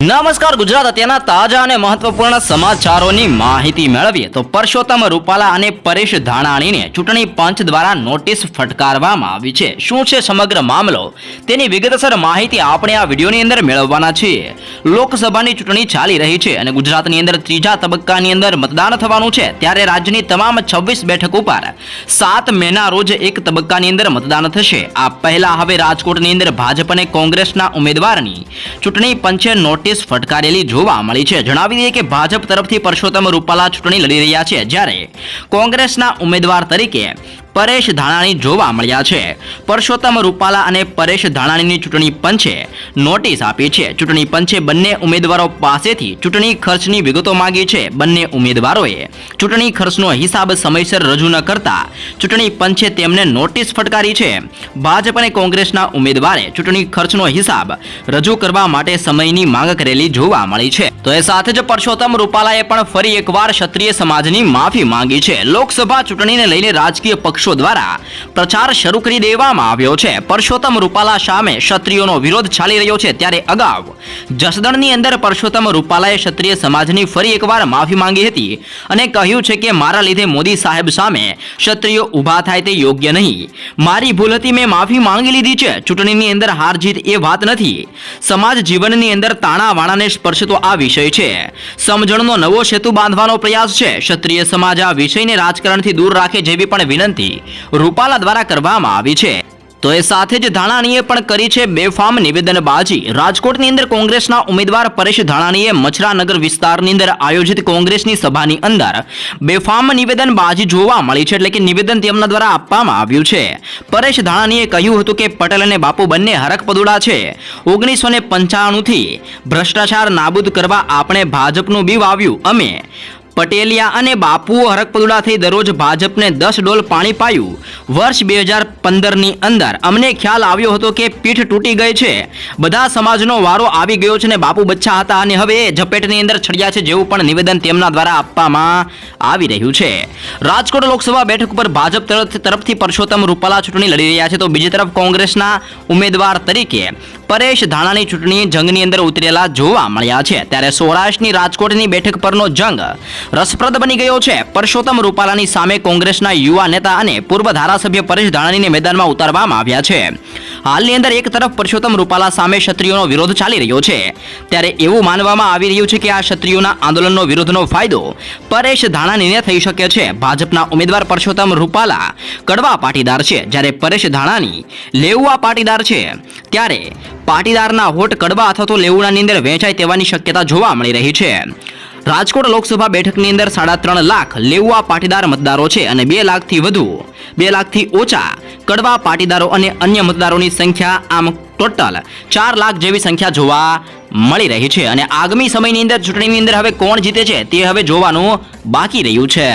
નમસ્કાર, ગુજરાત અત્યારના તાજા અને મહત્વપૂર્ણ સમાચારોની માહિતી મેળવીએ તો પરસોત્તમ રૂપાલા અને પરેશ ધાણાણીને ચૂંટણી પંચ દ્વારા નોટિસ ફટકારવામાં આવી છે. શું છે સમગ્ર મામલો? તેની વિગતસર માહિતી આપણે આ વિડીયોની અંદર મેળવવાના છીએ. લોકસભાની ચૂંટણી ચાલી રહી છે અને ગુજરાતની અંદર ત્રીજા તબક્કાની અંદર મતદાન થવાનું છે, ત્યારે રાજ્યની તમામ છવ્વીસ બેઠક ઉપર સાત મેના રોજ એક તબક્કાની અંદર મતદાન થશે. આ પહેલા હવે રાજકોટની અંદર ભાજપ અને કોંગ્રેસના ઉમેદવારની ચૂંટણી પંચે નોટિસ ફટકારેલી જોવા મળી છે. જણાવી દઈએ કે ભાજપ તરફથી પરસોત્તમ રૂપાલા ચૂંટણી લડી રહ્યા છે, જ્યારે કોંગ્રેસના ઉમેદવાર તરીકે પરેશ ધાણાણી જોવા મળ્યા છે. પરસોત્તમ રૂપાલા અને પરેશ ધાણાણીની ચૂંટણી પંચે નોટિસ આપી છે. ચૂંટણી પંચે બંને ઉમેદવારો પાસેથી ચૂંટણી ખર્ચની વિગતો માંગી છે. બંને ઉમેદવારોએ ચૂંટણી ખર્ચનો હિસાબ સમયસર રજૂ ન કરતા ચૂંટણી પંચે તેમને નોટિસ ફટકારી છે. ભાજપ અને કોંગ્રેસના ઉમેદવારે ચૂંટણી ખર્ચનો હિસાબ રજૂ કરવા માટે સમયની માંગ કરેલી જોવા મળી છે. તો એ સાથે જ પરસોત્તમ રૂપાલાએ પણ ફરી એકવાર ક્ષત્રિય સમાજની માફી માંગી છે. લોકસભા ચૂંટણીને લઈને રાજકીય પક્ષો દ્વારા પ્રચાર શરૂ કરી દેવામાં આવ્યો છે. પરસોત્તમ રૂપાલા સામે ક્ષત્રિયોનો વિરોધ ચાલી રહ્યો છે. ત્યારે અગાઉ જસદણની અંદર પરસોત્તમ રૂપાલાએ ક્ષત્રિય સમાજની ફરી એકવાર માફી માંગી હતી અને કહ્યું છે કે મારા લીધે મોદી સાહેબ સામે ક્ષત્રિયો ઊભા થાય તે યોગ્ય નહીં. મારી ભૂલ હતી, મેં માફી માંગી લીધી છે. ચૂંટણીની અંદર હાર જીત એ વાત નથી. સમાજ જીવનની અંદર તાણાવાણાને સ્પર્શતો આ વિષય છે. સમજણનો નવો સેતુ બાંધવાનો પ્રયાસ છે. ક્ષત્રિય સમાજ આ વિષયને રાજકારણથી દૂર રાખે જેવી પણ વિનંતી રૂપાલા દ્વારા કરવામાં આવી છે. તો એ સાથે જ ધાણાણીએ પણ કરી છે બેફામ નિવેદનબાજી. રાજકોટની અંદર કોંગ્રેસના ઉમેદવાર પરેશ ધાણાણીએ મછરાનગર વિસ્તારની અંદર આયોજિત કોંગ્રેસની સભાની અંદર બેફામ નિવેદનબાજી જોવા મળી છે એટલે કે નિવેદન તેમના દ્વારા આપવામાં આવ્યું છે. પરેશ ધાણાણીએ કહ્યું હતું કે પટેલ અને બાપુ બંને હરકપદુડા છે. ઓગણીસો ને પંચાણુંથી ભ્રષ્ટાચાર નાબૂદ કરવા આપણે ભાજપનું બી વાવ્યું અમે પટેલિયા અને બાપુઓ હરકપદુડા થઈ દરરોજ ભાજપને દસ ડોલ પાણી પાયું. વર્ષ બે હજાર પંદરની અંદર અમને ખ્યાલ આવ્યો હતો કે પીઠ તૂટી ગઈ છે. બધા સમાજનો વારો આવી ગયો છે ને બાપુ બચ્ચા હતા અને હવે ઝપેટની અંદર છડ્યા છે જેવું પણ નિવેદન તેમના દ્વારા આપવામાં આવી રહ્યું છે. રાજકોટ લોકસભા બેઠક ઉપર ભાજપ તરફ- તરફથી પરસોત્તમ રૂપાલા ચૂંટણી લડી રહ્યા છે તો બીજી તરફ કોંગ્રેસના ઉમેદવાર તરીકે પરેશ ધાણાની ચૂંટણી જંગની અંદર ઉતરેલા જોવા મળ્યા છે. ત્યારે સૌરાષ્ટ્રની રાજકોટની બેઠક પરનો જંગ રસપ્રદ બની ગયો છે. પરસોત્તમ રૂપાલાની સામે કોંગ્રેસના યુવા નેતા અને પૂર્વ ધારાસભ્ય પરેશ ધાણાનીને મેદાનમાં ઉતારવામાં આવ્યા છે. હાલની અંદર એક તરફ પરસોત્તમ રૂપાલા સામે ક્ષત્રિયોનો વિરોધ ચાલી રહ્યો છે. ત્યારે એવું માનવામાં આવી રહ્યું છે કે આ ક્ષત્રિયોના આંદોલનનો વિરોધનો ફાયદો પરેશ ધાણાનીને થઈ શકે છે. ભાજપના ઉમેદવાર પરસોત્તમ રૂપાલા કડવા પાટીદાર છે. જ્યારે પરેશ ધાણાની લેઉવા પાટીદાર છે, ત્યારે પાટીદારના હોટ કડવા અથવા તો લેઉડાની અંદર વહેંચાય તેવાની શક્યતા જોવા મળી રહી છે. રાજકોટ લોકસભા બેઠકની અંદર સાડા ત્રણ લાખ લેવવા પાટીદાર મતદારો છે અને બે લાખથી વધુ, બે લાખથી ઓછા કડવા પાટીદારો અને અન્ય મતદારોની સંખ્યા આમ ટોટલ ચાર લાખ જેવી સંખ્યા જોવા મળી રહી છે. અને આગામી સમયની અંદર ચૂંટણીની અંદર હવે કોણ જીતે છે તે હવે જોવાનું બાકી રહ્યું છે.